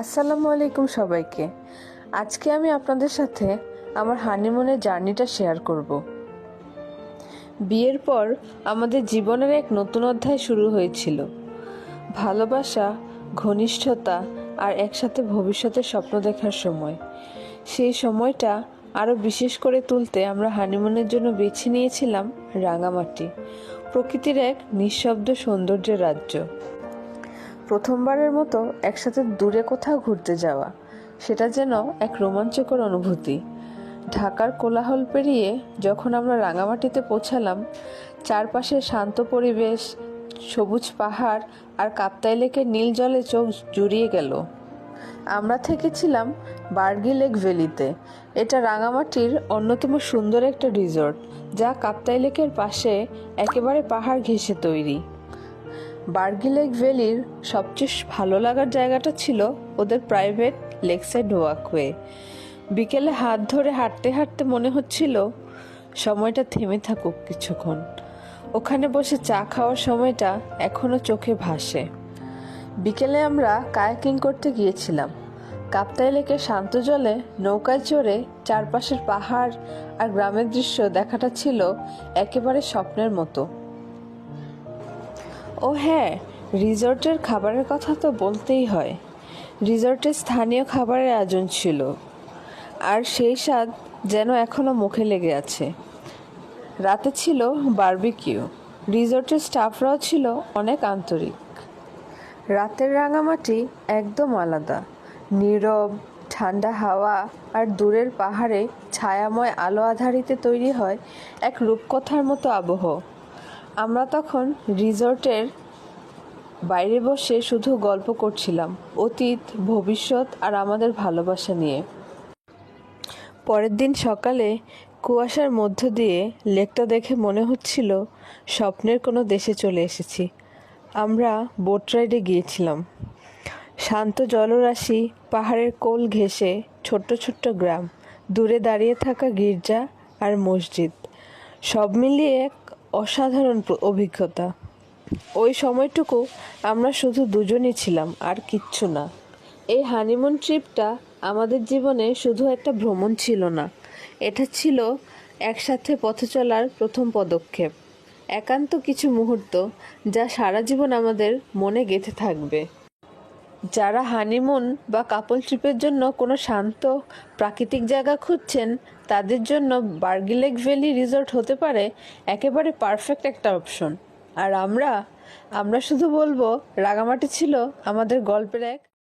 আসসালামু আলাইকুম সবাইকে। আজকে আমি আপনাদের সাথে আমার হানিমুনের জার্নিটা শেয়ার করব। বিয়ের পর আমাদের জীবনের এক নতুন অধ্যায় শুরু হয়েছিল। ভালোবাসা, ঘনিষ্ঠতা আর একসাথে ভবিষ্যতের স্বপ্ন দেখার সময়। সেই সময়টা আরও বিশেষ করে তুলতে আমরা হানিমুনের জন্য বেছে নিয়েছিলাম রাঙামাটি, প্রকৃতির এক নিঃশব্দ সৌন্দর্যের রাজ্য। প্রথমবারের মতো একসাথে দূরে কোথাও ঘুরতে যাওয়া। সেটা যেন এক রোমাঞ্চকর অনুভূতি। ঢাকার কোলাহল পেরিয়ে যখন আমরা রাঙামাটিতে পৌঁছালাম, চারপাশে শান্ত পরিবেশ, সবুজ পাহাড় আর কাপ্তাই লেকের নীল জলে চোখ জুড়িয়ে গেল। আমরা থেকেছিলাম বার্গি লেক ভ্যালিতে। এটা রাঙামাটির অন্যতম সুন্দর একটা রিসর্ট, যা কাপ্তাই লেকের পাশে একেবারে পাহাড় ঘেঁষে তৈরি। বার্গি লেক ভ্যালির সবচেয়ে ভালো লাগার জায়গাটা ছিল ওদের প্রাইভেট লেকসাইড ওয়াকওয়ে বিকেলে হাত ধরে হাঁটতে হাঁটতে মনে হচ্ছিল সময়টা থেমে থাকুক কিছুক্ষণ। ওখানে বসে চা খাওয়ার সময়টা এখনও চোখে ভাসে। বিকেলে আমরা কায়াকিং করতে গিয়েছিলাম। কাপ্তাই লেকের শান্ত জলে নৌকায় চড়ে চারপাশের পাহাড় আর গ্রামের দৃশ্য দেখাটা ছিল একেবারে স্বপ্নের মতো। ও হ্যাঁ রিসর্টের খাবারের কথা তো বলতেই হয়। রিসর্টে স্থানীয় খাবারের আয়োজন ছিল। আর সেই স্বাদ যেন এখনও মুখে লেগে আছে। রাতে ছিল বারবিকিউ। রিসর্টের স্টাফরাও ছিল অনেক আন্তরিক। রাতের রাঙামাটি একদম আলাদা। নীরব, ঠান্ডা হাওয়া আর দূরের পাহাড়ে ছায়াময় আলো আধারিতে তৈরি হয় এক রূপকথার মতো আবহ। আমরা তখন রিসর্টের বাইরে বসে শুধু গল্প করছিলাম, অতীত, ভবিষ্যৎ আর আমাদের ভালোবাসা নিয়ে। পরের দিন সকালে কুয়াশার মধ্য দিয়ে লেকটা দেখে মনে হচ্ছিল স্বপ্নের কোনো দেশে চলে এসেছি। আমরা বোট রাইডে গিয়েছিলাম। শান্ত জলরাশি, পাহাড়ের কোল ঘেঁষে ছোট্ট ছোট্ট গ্রাম, দূরে দাঁড়িয়ে থাকা গির্জা আর মসজিদ। সব মিলিয়ে অসাধারণ অভিজ্ঞতা। ওই সময়টুকু আমরা শুধু দুজনই ছিলাম, আর কিচ্ছু না। এই হানিমুন ট্রিপটা আমাদের জীবনে শুধু একটা ভ্রমণ ছিল না। এটা ছিল একসাথে পথে চলার প্রথম পদক্ষেপ। একান্ত কিছু মুহূর্ত যা সারা জীবন আমাদের মনে গেঁথে থাকবে। যারা হানিমুন বা কাপল ট্রিপের জন্য কোনো শান্ত, প্রাকৃতিক জায়গা খুঁজছেন, তাদের জন্য বার্গিলেক ভ্যালি রিসর্ট হতে পারে একেবারে পারফেক্ট একটা অপশন। আর আমরা আমরা শুধু বলব রাগামাটি ছিল আমাদের গল্পের এক